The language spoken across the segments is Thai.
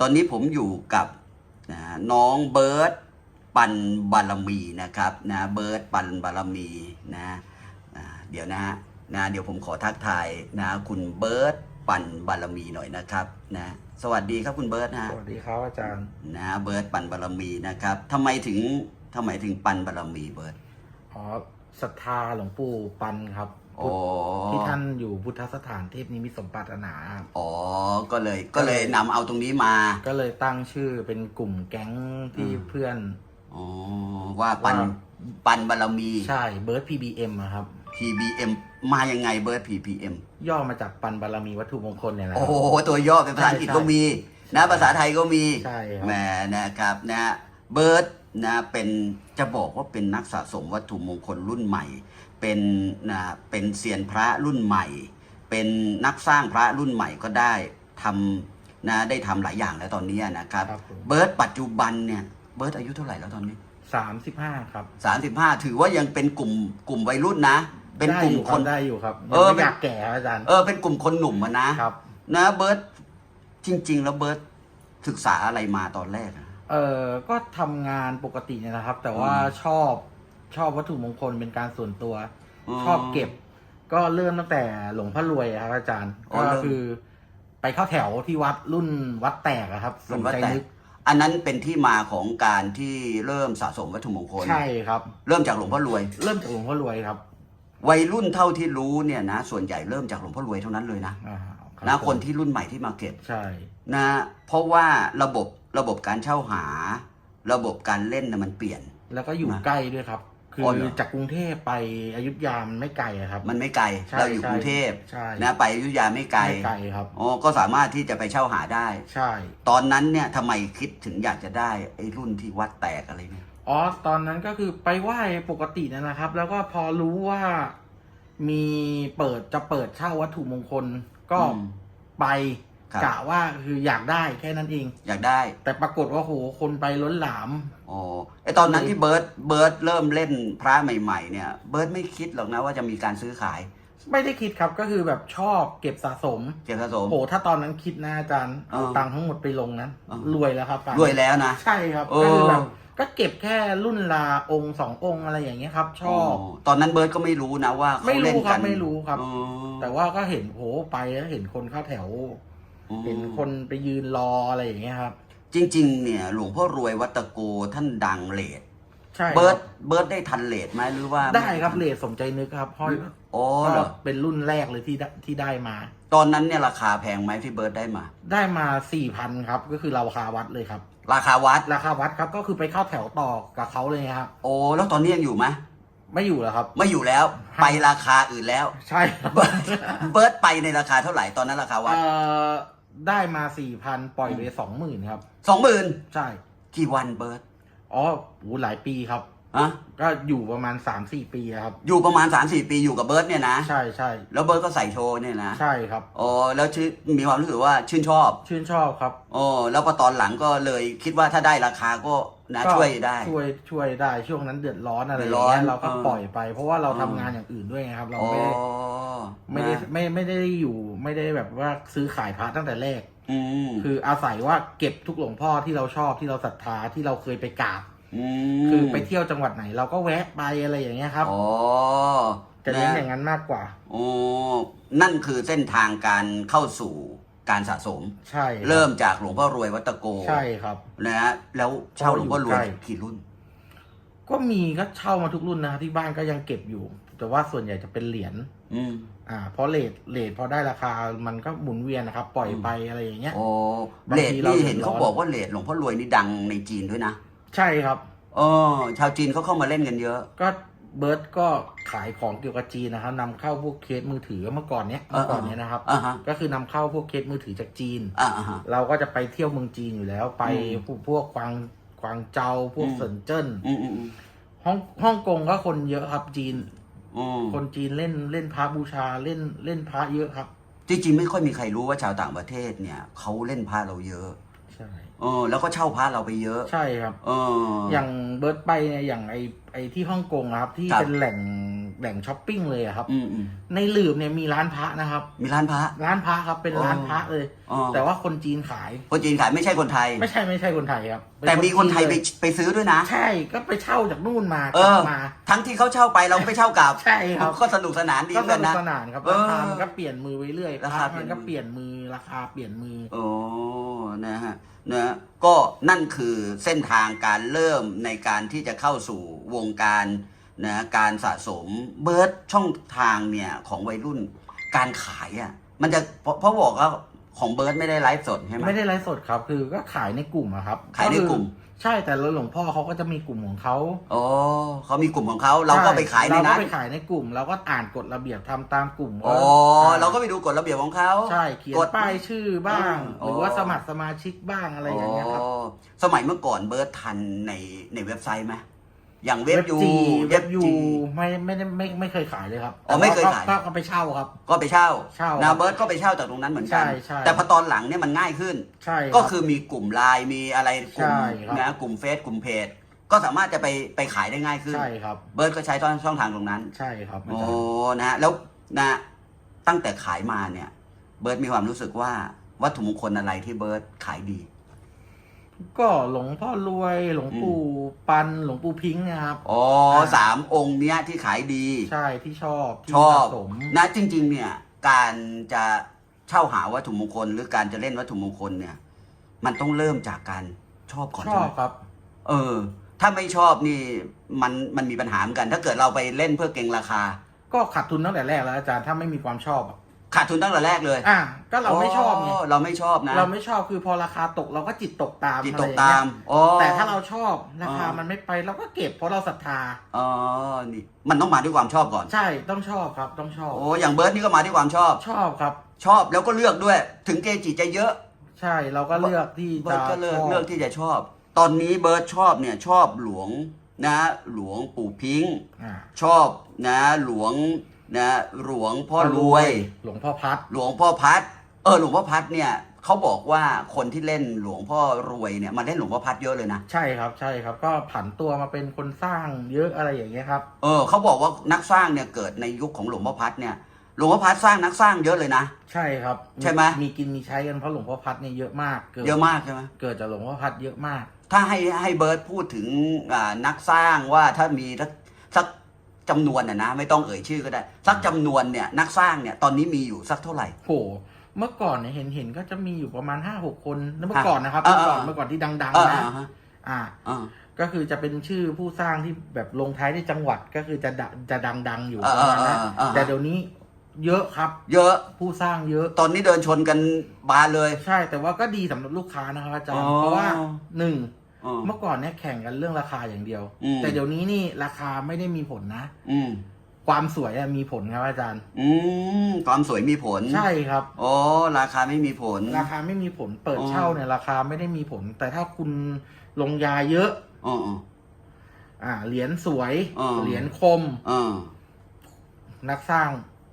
ตอนนี้ผมอยู่กับนะน้องเบิร์ตปันบารมีนะครับนะเบิร์ตปันบารมีนะอ่าเดี๋ยวนะฮะนะเดี๋ยวผมขอทักทายนะคุณเบิร์ตปันบารมีหน่อยนะครับนะสวัสดีครับคุณเบิร์ตนะฮะสวัสดีครับอาจารย์นะเบิร์ตปันบารมีนะครับทำไมถึงทำไมถึงปันบารมีเบิร์ตอ๋อศรัทธาหลวงปู่ปันครับ อ๋อที่ท่านอยู่พุทธสถานเทพนิมิตสมปรารถนาครับอ๋อ ก็เลยก็เลยนำเอาตรงนี้มา ก็เลยตั้งชื่อเป็นกลุ่มแก๊งที่อืมเพื่อน อ๋อ ว่าปันว่า ปันบารมี ใช่เบิร์ด PBM อะครับ PBM มายังไงเบิร์ต PBM ย่อมาจากปันบารมีวัตถุมงคลเนี่ยแหละโอ้โห ตัวย่อเป็นภาษาอังกฤษใช่ก็มีนะภาษาไทยก็มีใช่ครับ แหมนะครับนะเบิร์ตนะเป็นจะบอกว่าเป็นนักสะสมวัตถุมงคลรุ่นใหม่ เป็นนะเป็นเซียนพระรุ่นใหม่ เป็นนักสร้างพระรุ่นใหม่ก็ได้ทำนะได้ทำหลายอย่างแล้วตอนนี้นะครับ ครับผม เบิร์ตปัจจุบันเนี่ยเบิร์ตอายุเท่าไหร่แล้วตอนนี้ สามสิบห้าครับสามสิบห้าถือว่ายังเป็นกลุ่มกลุ่มวัยรุ่นนะ เป็นได้กลุ่อมยู่ครับนได้อยู่ครับเออยังไม่เป็น อยากแก่ครับอาจารย์เออเป็นกลุ่มคนหนุ่มอะนะ ครับ นะเบิร์ตจริง ๆ แล้วเบิร์ตศึกษาอะไรมาตอนแรกอะ เออก็ทำงานปกติเนี่ยนะครับ แต่ว่าอืมชอบ ชอบวัตถุมงคลเป็นการส่วนตัวอืมชอบเก็บ ก็เริ่มตั้งแต่หลวงพ่อรวยอะครับอาจารย์ อ๋อก็เริ่ม คือ ไปเข้าแถวที่วัดรุ่นวัดแตกอะครับสรุ่นนวัดใจแตกนึกอันนั้นเป็นที่มาของการที่เริ่มสะสมวัตถุมงคล ใช่ครับ เริ่มจากหลวงพ่อรวย เริ่มจากหลวงพ่อรวยครับวัยรุ่นเท่าที่รู้เนี่ยนะ ส่วนใหญ่เริ่มจากหลวงพ่อรวยเท่านั้นเลยนะอ่ารับนะผมคนที่รุ่นใหม่ที่มาเก็บ ใช่ นะเพราะว่าระบบระบบการเช่าหา ระบบการเล่นนะมันเปลี่ยน แล้วก็อยู่นะใกล้ด้วยครับ คืออ๋อเหรอจากกรุงเทพไปอยุธยามันไม่ไกลอะครับ มันไม่ไกล ใช่เราอยู่ใช่กรุงเทพใช่ นะไปอยุธยาไม่ไกลไม่ไกลครับอ๋อก็สามารถที่จะไปเช่าหาได้ ใช่ ตอนนั้นเนี่ยทำไมคิดถึงอยากจะได้ไอ้รุ่นที่วัดแตกอะไรเนี่ยอ๋อตอนนั้นก็คือไปไหว้ปกตินั่นนะครับ แล้วก็พอรู้ว่ามีเปิดจะเปิดเช่าวัตถุมงคลก็อืมไป ครับ กะว่าคืออยากได้แค่นั้นเอง อยากได้ แต่ปรากฏว่าโหคนไปล้นหลาม อ๋อไอตอนนั้นที่เบิร์ดเบิร์ดเริ่มเล่นพระใหม่ๆ เนี่ย เบิร์ดไม่คิดหรอกนะว่าจะมีการซื้อขาย ไม่ได้คิดครับก็คือแบบชอบเก็บสะสมเก็บสะสม โหถ้าตอนนั้นคิดนะอาจารย์เออเอาตังค์ทั้งหมดไปลงนั้นเออรวยแล้วครับรวยแล้วนะ ใช่ครับเออก็คือแบบก็เก็บแค่รุ่นละองค์สององค์อะไรอย่างเงี้ยครับ ชอบ ตอนนั้นเบิร์ดก็ไม่รู้นะว่าเขาไม่รู้เล่นครักับนไม่รู้ครับ อ๋อแต่ว่าก็เห็นโหไปแล้วเห็นคนเข้าแถวอืม เห็นคนไปยืนรออะไรอย่างเงี้ยครับ จริง ๆ เนี่ย หลวงพ่อรวยวัดตะโกท่านดังเลดใช่เบิร์ดคเบิร์ดได้ทันเลดไหมหรือว่าบได้ครับเลทสมใจนึกครับห้อยอ๋อก็เหรอเป็นรุ่นแรกเลยที่ได้ที่ได้มา ตอนนั้นเนี่ยราคาแพงไหมที่เบิร์ดได้มา ได้มาสี่พันครับ ก็คือราคาวัดเลยครับ ราคาวัดราคาวัดครับก็คือไปเข้าแถวต่อกับเขาเลยครับ โอ้แล้วตอนนี้ยังอยู่ไหมไม่อยู่แล้วครับ ไม่อยู่แล้วครับไปราคาอื่นแล้ว ใช่ครับเบิร์ดเบิร์ดไปในราคาเท่าไหร่ตอนนั้นราคาวัด เอ่อ ได้มาสี่พันปล่อยไปสองหมื่นครับ สองหมื่นใช่ กี่วันเบิร์ดอ๋อโหหลายปีครับ อะก็อยู่ประมาณสามสี่ปีครับ อยู่ประมาณ3 4ปีอยู่กับเบิร์ดเนี่ยนะ ใช่ใช่แล้วเบิร์ดก็ใส่โชว์เนี่ยนะใช่ครับ อ๋อแล้วชื่อมีความรู้สึกว่าชื่นชอบชื่นชอบครับอ๋อแล้วพอตอนหลังก็เลยคิดว่าถ้าได้ราคาก็นะก็ช่วยได้ ช่วยช่วยได้ช่วงนั้นเดือดร้อนอะไรอย่างเดือดร้อนเงี้ยเราก็เออปล่อยไป เพราะว่าเราเออ ทำงานอย่างอื่นด้วยไงครับ เราอ๋อไม่ได้ไม่ได้นะไม่ไม่ได้อยู่ไม่ได้แบบว่าซื้อขายพระตั้งแต่แรก อืมคืออาศัยว่าเก็บทุกหลวงพ่อที่เราชอบที่เราศรัทธาที่เราเคยไปกราบม คือไปเที่ยวจังหวัดไหน เราก็แวะไปอะไรอย่างเงี้ยครับอ๋อจะเน้นอย่างนะนั้นมากกว่าโอ้นั่นคือเส้นทางการเข้าสู่การสะสม ใช่คบเริ่มจากหลวงพ่อรวยวัดตะโก ใช่ครับนะฮะแล้วเช่าหลวงพ่อรวยอยู่ใกล้กี่รุ่น ก็มีก็เช่ามาทุกรุ่นนะที่บ้านก็ยังเก็บอยู่ แต่ว่าส่วนใหญ่จะเป็นเหรียญอืมอ่าเพราะเลทเลทพอได้ราคามันก็หมุนเวียนนะครับ ปล่อยไปอะไรอย่างเงี้ยโอ้บางเลดทีเรานี่เห็นเดือดร้เขาอนบอกว่าเลดหลวงพ่อรวยนี่ดังในจีนด้วยนะ ใช่ครับเออชาวจีนเขาเข้ามาเล่นกันเยอะ ก็เบิร์ดก็ขายของเกี่ยวกับจีนนะครับนำเข้าพวกเคสมือถือเมื่อก่อนเนี้ยเมื่อก่อนเนี้ยนะครับ อ่าฮะก็คือนำเข้าพวกเคสมือถือจากจีน อ่าอ่าฮะ เราก็จะไปเที่ยวเมืองจีนอยู่แล้ว ไปอืมพวกพวกกวางกวางเจาพวกอืม เซินเจิ้นอืมอืมอืมฮ่องฮ่องกงก็คนเยอะครับจีน อืมคนจีนเล่นเล่นพระบูชาเล่นเล่นพระเยอะครับ จริงๆไม่ค่อยมีใครรู้ว่าชาวต่างประเทศเนี่ยเขาเล่นพระเราเยอะ ใช่เออแล้วก็เช่าพระเราไปเยอะ ใช่ครับ เอออย่างเบิร์ดไปเนี่ยอย่างไอไอที่ฮ่องกงอะครับ ที่ครับ เป็นแหล่ง แหล่งช้อปปิ้งเลยอะครับ อืมอืมในหลืบเนี่ยมีร้านพระนะครับ มีร้านพระ ร้านพระครับเป็นอ๋อร้านพระเลย อ๋อ แต่ว่าคนจีนขาย คนจีนขายไม่ใช่คนไทย ไม่ใช่ไม่ใช่คนไทยครับเป็แต่มีคนไทยไปจีเลไปซื้อด้วยนะใช่ก็ไปเช่าจากนู่นมาเอกลัอบมา ทั้งที่เขาเช่าไปเราก็ไปเช่ากลับใช่ครับ ก็สนุกสนานดีก็เหมือนสกันนุกนะ สนานครับเออราคามันก็เปลี่ยนมือไปเรื่อยราคามันก็เปเปลี่ลี่ยยนนมือมือราคาเปลี่ยนมือ โอ้นะฮะนะก็นั่นคือเส้นทางการเริ่มในการที่จะเข้าสู่วงการ นะการสะสมเบิร์ดช่องทางเนี่ยของวัยรุ่นการขายอะมันจะเพราะเพราะบอกว่าของเบิร์ดไม่ได้ไลฟ์สดใช่ไหมไม่ได้ไลฟ์สดครับ คือก็ขายในกลุ่มอะครับขายในกลุ่มคือใช่แต่แล้วหลวงพ่อเขาก็จะมีกลุ่มของเขาอ๋อเขามีกลุ่มของเขาเราก็ไปขายในเราก็นั้นไปขายในกลุ่มเราก็อ่านกฎระเบียบทำตามกลุ่มอ๋อว่าเราก็ไปดูกฎระเบียบของเขาใช่เขียนกฎป้ายชื่อบ้างอ๋อหรือว่าสมัครสมาชิกบ้างอะไรอย่างเงี้ยครับอ๋อสมัยเมื่อก่อนเบิร์ดทันในในเว็บไซต์ไหม อย่างเว็บยูจีเว็บยูจีไม่ไม่ได้ไม่ไม่เคยขายเลยครับอ๋อไม่เคยแต่ว่ขายก็ก็ไปเช่าครับ ก็ไปเช่าเช่านะเบิร์ดก็ไปเช่าจากตรงนั้นเหมือนกันใช่ใช่แต่พอตอนหลังเนี่ยมันง่ายขึ้นใช่รับก็คือมีกลุ่มไลน์มีอะไรกลุ่มใช่ครับนะกลุ่มเฟซกลุ่มเพจก็สามารถจะไปไปขายได้ง่ายขึ้นใช่ครับเบิร์ดก็ใช้ช่องช่องทางตรงนั้น ใช่ครับอาโอ้จารย์นะฮะแล้วนะตั้งแต่ขายมาเนี่ย เบิร์ดมีความรู้สึกว่าวัตถุมงคลอะไรที่เบิร์ดขายดี ก็หลวงพ่อรวยหลวงปู่ปันหลวงปู่พิงค์เนะครับ อ๋อสามองค์เนี้ยที่ขายดี ใช่ที่ชอบที่ชอบสะสมนะจริง ๆ เนี่ย การจะเช่าหาวัตถุมงคล หรือการจะเล่นวัตถุมงคลเนี่ย มันต้องเริ่มจากการชอบก่อนชใช่อไหบมครับ เออ ถ้าไม่ชอบนี่มันมันมีปัญหาเหมือนกัน ถ้าเกิดเราไปเล่นเพื่อเก็งราคา ก็ขาดทุนตั้งแต่แรกแล้วอาจารย์ถ้าไม่มีความชอบอะ ขาดทุนตั้งแต่แรกเลยอะก็เราไม่ชอบไงเราไม่ชอบนะ เราไม่ชอบคือพอราคาตกเราก็จิตตกตามจิตอะตไรกอย่งตาเงี้มยอ๋อแต่ถ้าเราชอบราคาอ่ามัมันไม่ไปเราก็เก็บเพราะเราศรัทธาอ๋อนี่มันต้องมาด้วยความชอบก่อน ใช่ต้องชอบครับต้องชอบโอ้อย่างเบิร์ดนี่ก็มาด้วยความชอบชอบครับ ชอบแล้วก็เลือกด้วย ถึงเกจิจะเยอะ ใช่เราก็เลือกที่เบิจะร์ดก็เลือกชบเลือกที่จะชอบ ตอนนี้เบิร์ดชอบเนี่ยชอบหลวงนะ หลวงปู่พิงค์อ่าชอบนะหลวง นะหลวงพ่อรวย หลวงพ่อพัด หลวงพ่อพัด เออหลวงพ่อพัดเนี่ยเขาบอกว่าคนที่เล่นหลวงพ่อรวยเนี่ยมาเล่นหลวงพ่อพัดเยอะเลยนะ ใช่ครับ ใช่ครับ ก็ผันตัวมาเป็นคนสร้างเยอะอะไรอย่างเงี้ยครับ เออเขาบอกว่านักสร้างเนี่ยเกิดในยุคของหลวงพ่อพัดเนี่ยหลวงพ่อพัดสร้างนักสร้างเยอะเลยนะ ใช่ครับใช่ไหม มีกินมีใช้กันเพราะหลวงพ่อพัดเนี่ยเยอะมากเกิดเยอะมากใช่ไหมเกิดจากหลวงพ่อพัดเยอะมาก ถ้าให้ให้เบิร์ตพูดถึงอ่านักสร้างว่าถ้ามีสักสัก จำนวนน่ะนะไม่ต้องเอ่ยชื่อก็ได้ สักจำนวนเนี่ยนักสร้างเนี่ยตอนนี้มีอยู่สักเท่าไหร่ โห เมื่อก่อนเนี่ยเห็นเห็นก็จะมีอยู่ประมาณห้าหกคนเมื่อก่อนนะครับอ่าเมื่อก่อนอ่าเมื่อก่อนที่ดังอ่าๆนะอ่าฮะอ่าอ่าก็คือจะเป็นชื่อผู้สร้างที่แบบลงท้ายด้วยจังหวัดก็คือจะดะจะดังๆอยู่อ่าประมาณนั้นอ่าอ่าแต่เดี๋ยวนี้เยอะครับ เยอะผู้สร้างเยอะ ตอนนี้เดินชนกันบานเลย ใช่แต่ว่าก็ดีสำหรับลูกค้านะครับอาจารอ๋ย์อเพราะว่าหนึ่ง อืมเมื่อก่อนเนี่ยแข่งกันเรื่องราคาอย่างเดียว อืม แต่เดี๋ยวนี้นี่ราคาไม่ได้มีผลนะ อืม ความสวยอะมีผลครับอาจารย์ อืม ความสวยมีผลใช่ครับ โอ้ราคาไม่มีผล ราคาไม่มีผลเปิดอ๋อ เช่าเนี่ยราคาไม่ได้มีผล แต่ถ้าคุณลงยาเยอะ อ๋ออ๋ออ่าเหรียญสวย อ๋อ เหรียญคมอ๋อนักสร้าง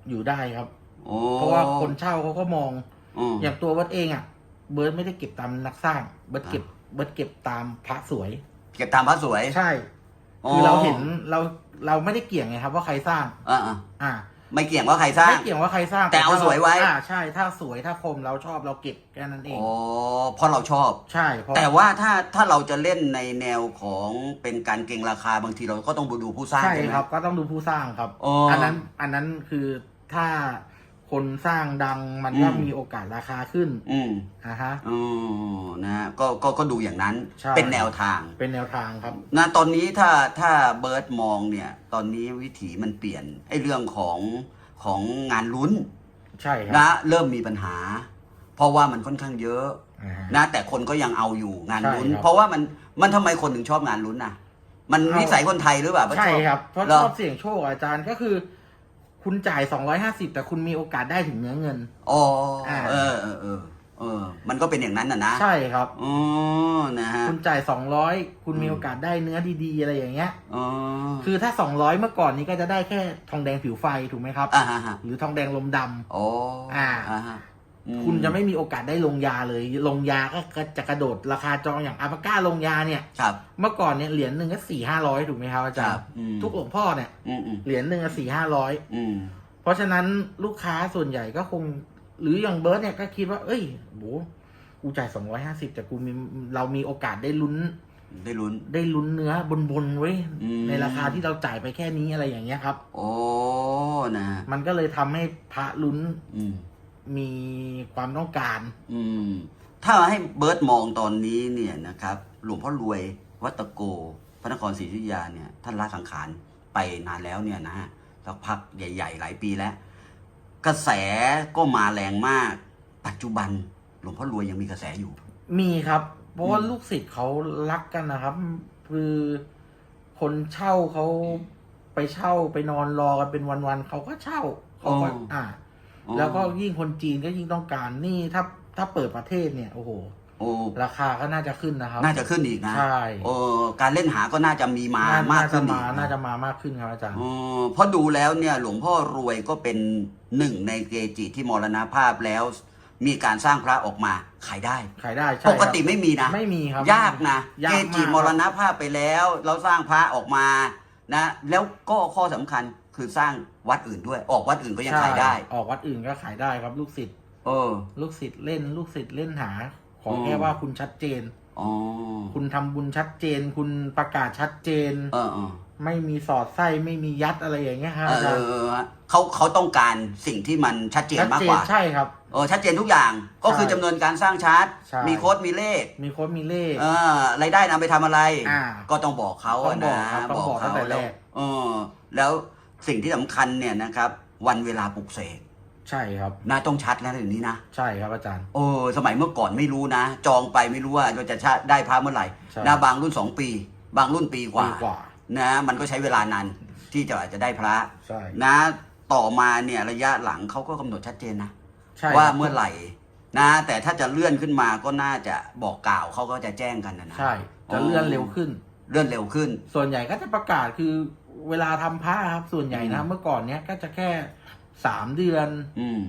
อยู่ได้ครับ โอ้เพราะว่าคนเช่าเขาก็มองอ๋ออย่างตัวเบิร์ดเองอะ เบิร์ดไม่ได้เก็บตามนักสร้าง เบิร์ดเก็บ เบิร์ดเก็บตามพระสวย เก็บตามพระสวยใช่ คือเราเห็นเราเราไม่ได้เกี่ยงไงครับ ว่าใครสร้างอ่าอ่าอ่าไม่เกี่ยงว่าใครสร้าง ไม่เกี่ยงว่าใครสร้างแต่เอาถ้สวยไว้อ่าใช่ ถ้าสวยถ้าคมเราชอบเราเก็บแค่นั้นเองโอ้เพราะเราชอบใช่เพราะแต่ว่าถ้าถ้าเราจะเล่นในแนวของเป็นการเก็งราคาบางทีเราก็ต้องดูผู้สร้างใช่ใช่ไหมครับ ก็ต้องดูผู้สร้างครับอ๋ออันนั้นอันนั้นคือถ้า คนสร้างดังมันก็อืม มีโอกาสราคาขึ้นอืมอ่าฮะ อ๋อนะฮะก็ก็ก็ดูอย่างนั้นใช่ เป็นแนวทาง เป็นแนวทางครับ นะตอนนี้ถ้าถ้าเบิร์ดมองเนี่ย ตอนนี้วิถีมันเปลี่ยนไอ้เรื่องของของงานลุ้นใช่ครันะเริ่มมีปัญหา เพราะว่ามันค่อนข้างเยอะอ่าฮะ นะแต่คนก็ยังเอาอยู่งานลุ้น ใช่ครับ เพราะว่ามันมันทำไมคนถึงชอบงานลุ้นน่ะ มันเอานินิสัยคนไทยหรือเปล่า ใช่ชอครับเพราะเหรชออบเสี่ยงโชคอาจารย์ก็คือ คุณจ่าย 250 แต่คุณมีโอกาสได้ถึงเนื้อเงิน อ๋ออ่า เออเออเออเออ มันก็เป็นอย่างนั้นน่ะนะใช่ครับ อ๋อนะฮะคุณจ่าย 200 คุณมีอืมโอกาสได้เนื้อดีๆ อะไรอย่างเงี้ย อ๋อคือถ้า 200 เมื่อก่อนนี้ก็จะได้แค่ทองแดงผิวไฟถูกไหมครับ อ่าฮะฮะหรือทองแดงลมดำโอ้อ่า อ่าฮะอืม คุณจะไม่มีโอกาสได้ลงยาเลย ลงยาก็จะกระโดดราคาจองอย่างอัปก้าลงยาเนี่ยครับเมื่อก่อนเนี่ยเหรียญหนึ่งก็สี่ห้าร้อยถูกไหมครับอาจารครัย์บอืมทุกหลวงพ่อเนี่ยอืมอืมเหรียญหนึ่งก็สี่ห้าร้อยอืมเพราะฉะนั้นลูกค้าส่วนใหญ่ก็คง หรืออย่างเบิร์ดเนี่ยก็คิดว่า เอ้ยโหกูจ่ายสองร้อยห้าสิบแต่กูมีเรามีโอกาสได้ลุ้น ได้ลุ้นได้ลุ้นเนื้อบนๆไว้ยอืมในราคาที่เราจ่ายไปแค่นี้อะไรอย่างเงี้ยครับ โอ้นะมันก็เลยทำให้พระลุ้นอื มมีความต้องการ อืม ถ้าให้เบิร์ตมองตอนนี้เนี่ยนะครับ หลวงพ่อรวยวัดตะโก พระนครศรีอยุธยาเนี่ยท่านละสังขารไปนานแล้วเนี่ยนะฮะสักพักใหญ่ ๆ หลายปีแล้ว กระแสก็มาแรงมาก ปัจจุบันหลวงพ่อรวยยังมีกระแสอยู่ มีครับ เพราะว่าอืมลูกศิษย์เขารักกันนะครับ คือคนเช่าเขาไปเช่าไปนอนรอกันเป็นวันๆเขาก็เช่าเขาก็อ่า แล้วก็ยิ่งคนจีนก็ยิ่งต้องการนี่ถ้าถ้าเปิดประเทศเนี่ยโอ้โห โอ้ราคาก็น่าจะขึ้นนะครับ น่าจะขึ้นอีกนะใช่ โอ้การเล่นหาก็น่าจะมีมาน่มากน่าขึ้จะนอีมากนะน่าจะมามากขึ้นครับอาจารย์ อ๋อเพราะดูแล้วเนี่ยหลวงพ่อรวยก็เป็นหนึ่งในเกจิที่มรณภาพแล้ว มีการสร้างพระออกมาขายได้ ขายได้ใช่ปกติครับไม่มีนะ ไม่มีครับ ยากนะยาเกกจิมากมรณภาพไปแล้ว เราสร้างพระออกมานะ แล้วก็ข้อสำคัญ คือสร้างวัดอื่นด้วย ออกวัดอื่นก็ยังใช่ขายได้ ออกวัดอื่นก็ขายได้ครับลูกศิษย์เออ ลูกศิษย์เล่น ลูกศิษย์เล่นหา ขออืมแค่ว่าคุณชัดเจนอ๋อคุณทำบุญชัดเจน คุณประกาศชัดเจนเออเออไม่มีสอดไส้ไม่มียัดอะไรอย่างเงี้ยครับเออาจารย์อเขาเขาต้องการสิ่งที่มันชัดเจนชัดมากเจกนว่าใช่ครับเออชัดเจนทุกอย่างก็คือใช่จำนวนการสร้างชาร์ตใช่มีโค้ดมีเลข มีโค้ดมีเลขเออรายได้นำไปทำอะไรอ่าก็ต้องบอกเขาต้องบอกนะครับต้องบอกตั้งแต่แรกเออแล้ว สิ่งที่สำคัญเนี่ยนะครับ วันเวลาปลุกเสกใช่ครับน่าต้องชัดแล้วอย่างนี้นะใช่ครับอาจารย์ โอ้สมัยเมื่อก่อนไม่รู้นะ จองไปไม่รู้ว่าจะชาได้พระเมื่อไหร่ใช่ นะบางรุ่นสองปี บางรุ่นปีกว่าดีกว่า นะมันก็ใช้เวลานานที่จะอาจจะได้พระ ใช่นะ ต่อมาเนี่ยระยะหลังเขาก็กำหนดชัดเจนนะ ใช่ว่าครับเมื่อไหร่นะ แต่ถ้าจะเลื่อนขึ้นมาก็น่าจะบอกกล่าวเขาก็จะแจ้งกันนะนะ ใช่ จะเลื่อนเร็วขึ้น เลื่อนเร็วขึ้น ส่วนใหญ่ก็จะประกาศคือ เวลาทำพระครับ ส่วนใหญ่นะอืมเมื่อก่อนเนี้ยก็จะแค่สามเดือน อืม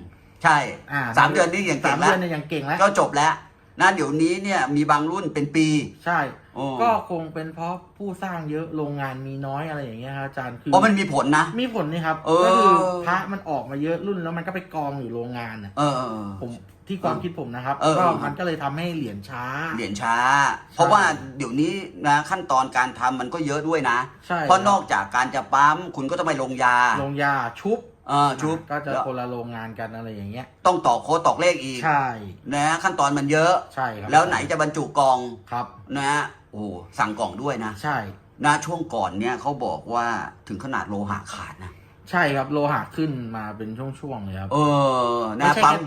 ใช่อ่าสามเดือนนี่อย่างสาเก่มงเดืแล้อวนเนี่ยยังเก่งแล้วก็จบแล้วนะเดี๋ยวนี้เนี่ยมีบางรุ่นเป็นปี ใช่ โอ้ก็คงเป็นเพราะผู้สร้างเยอะโรงงานมีน้อยอะไรอย่างเงี้ยครับอาจารย์คือเพราะมันมีผลนะ มีผลนี่ครับเออ ก็คือพระมันออกมาเยอะรุ่นแล้วมันก็ไปกองอยู่โรงงานน่ะเออเออเออ ผมที่ความคิดผมนะครับเออ ก็เออมันก็เลยทำให้เหรียญช้า เหรียญช้า เพราะว่าเดี๋ยวนี้นะขั้นตอนการทำมันก็เยอะด้วยนะ ใช่เพราะคบนอกจากการจะปั๊มคุณก็ต้องไปลงยาลงยาชุบเออชุบก็จะแล้วคนละโรงงานกันอะไรอย่างเงี้ย ต้องต่อโค้ดตอกเลขอีกใช่นะขั้นตอนมันเยอะ ใช่ครับแล้วไหนจะบรรจุกล่องครับ นะ โอ้สั่งกล่องด้วยนะใช่นะช่วงก่อนเนี่ยเขาบอกว่าถึงขนาดโลหะขาดนะใช่ครับโลหะขึ้นมาเป็นช่วงๆเลยครับเออไม่นะใช่ปั๊มแค่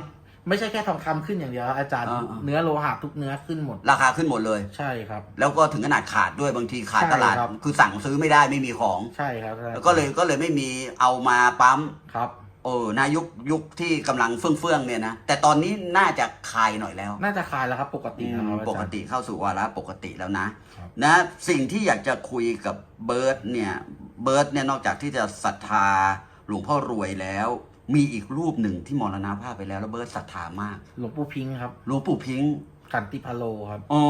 ไม่ใช่แค่ทองคำขึ้นอย่างเดียวครับอาจารย์อ่าๆเนื้อโลหะทุกเนื้อขึ้นหมด ราคาขึ้นหมดเลยใช่ครับ แล้วก็ถึงขนาดขาดด้วยบางทีขาดใช่ตลาดครับคือสั่งซื้อไม่ได้ไม่มีของใช่ครับใช่แล้วก็เลยก็เลยไม่มีเอามาปั๊มครับเออนายุคยุคที่กำลังเฟื่องเฟื่องๆเนี่ยนะ แต่ตอนนี้น่าจะคลายหน่อยแล้วน่าจะคลายแล้วครับปกติแล้วครับอาปจารย์กติเข้าสู่วาระปกติแล้วนะ ครับ นะสิ่งที่อยากจะคุยกับเบิร์ตเนี่ย เบิร์ตเนี่ยนอกจากที่จะศรัทธาหลวงพ่อรวยแล้ว มีอีกรูปหนึ่งที่มรณภาพไปแล้วแล้วเบิร์ตศรัทธามากหลวงปู่พิงค์ครับ หลวงปู่พิงค์ ขันติพาโลครับ อ๋อ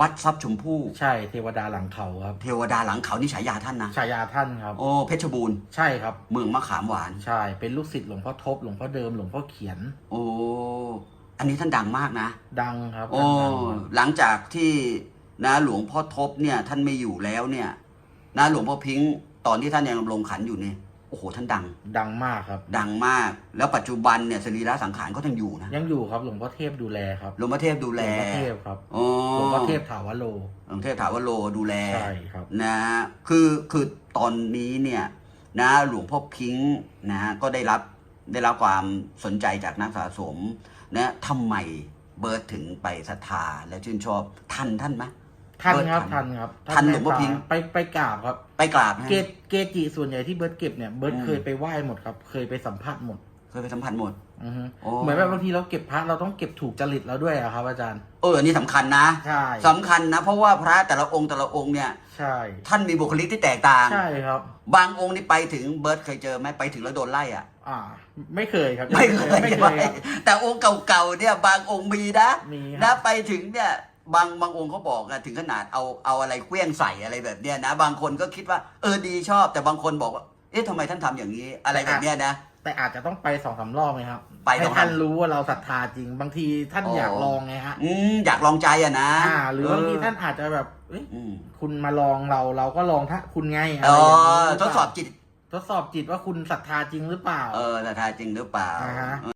วัดทรัพย์ชมพู่ ใช่เทวดาหลังเขาครับ เทวดาหลังเขานี่ฉายาท่านนะฉายาท่านครับ โอ้เพชรบูรณ์ใช่ครับ เมืองมะขามหวาน ใช่ เป็นลูกศิษย์หลวงพ่อทบ หลวงพ่อเดิม หลวงพ่อเขียน โอ้อันนี้ท่านดังมากนะ ดังครับโอ้ดังครับหลังจากที่นะหลวงพ่อทบเนี่ยท่านไม่อยู่แล้วเนี่ยนะหลวงพ่อพิงค์ตอนที่ท่านยังดำรงขันอยู่เนี่ย โอ้โหท่านดัง ดังมากครับ ดังมาก แล้วปัจจุบันเนี่ยสรีระสังขารก็ยังอยู่นะยังอยู่ครับหลวงพ่อเทพดูแลครับหลวงพ่อเทพดูหลแลวงพ่อเทพครับโอ้หลวงพ่อเทพถาวโลหลวงเทพถาวโรดูแลใช่ครับนะคือคือตอนนี้เนี่ยนะหลวงพ่อพิงค์นะก็ได้รับได้รับความสนใจจากนักสะสมนะทำไมเบิร์ตถึงไปศรัทธาและชื่นชอบทันท่านไหม ทันเบิร์ตครับทัทันนครับทันหลวงพ่อพิงค์ไปไปกราบครับ ไปกราบนะเกจเกจิส่วนใหญ่ที่เบิร์ตเก็บเนี่ยเบิร์ตอืมเคยไปไหว้หมดครับ เคยไปสัมภาษณ์หมด เคยไปสัมผัสหมดอือฮึโอ้เหมือนแบบบางทีเราเก็บพระเราต้องเก็บถูกจริตเราด้วยอะครับ อาจารย์ เอออันนี้สำคัญนะใช่สำคัญนะ เพราะว่าพระแต่ละองค์แต่ละองค์เนี่ย ใช่ ท่านมีบุคลิกที่แตกต่าง ใช่ครับ บางองค์นี่ไปถึงเบิร์ตเคยเจอไหมไปถึงแล้วโดนไล่อะอ่า ไม่เคยครับ ไม่เคยไม่เคยครับแต่องค์เก่าๆเนี่ย บางองค์มีนะมีคนะรับไปถึงเนี่ย บางบางองค์เขาบอกนะถึงขนาดเอาเอาอะไรเคลี้ยงใส่อะไรแบบเนี้ยนะ บางคนก็คิดว่าเออดีชอบ แต่บางคนบอกว่าเอ๊ะทำไมท่านทำอย่างนี้ อะไรแบบเนี้ยนะ แต่อาจจะต้องไปสองสามรอบไหมครับไปให้สองสามท่านรู้ว่าเราศรัทธาจริง บางทีท่านอ๋ออ อยากลองไงฮะอืมอยากลองใจอะนะอ่า หรือบางทีเท่านอาจจะแบบเอ้ยอืมคุณมาลองเราเราก็ลองถ้าคุณไงอะไรอ๋ออย่างนี้หรืทเปดล่าสอบจิต ทดสอบจิตว่าคุณศรัทธาจริงหรือเปล่า เออศรัทธาจริงหรือเปล่า อ่าฮะเออ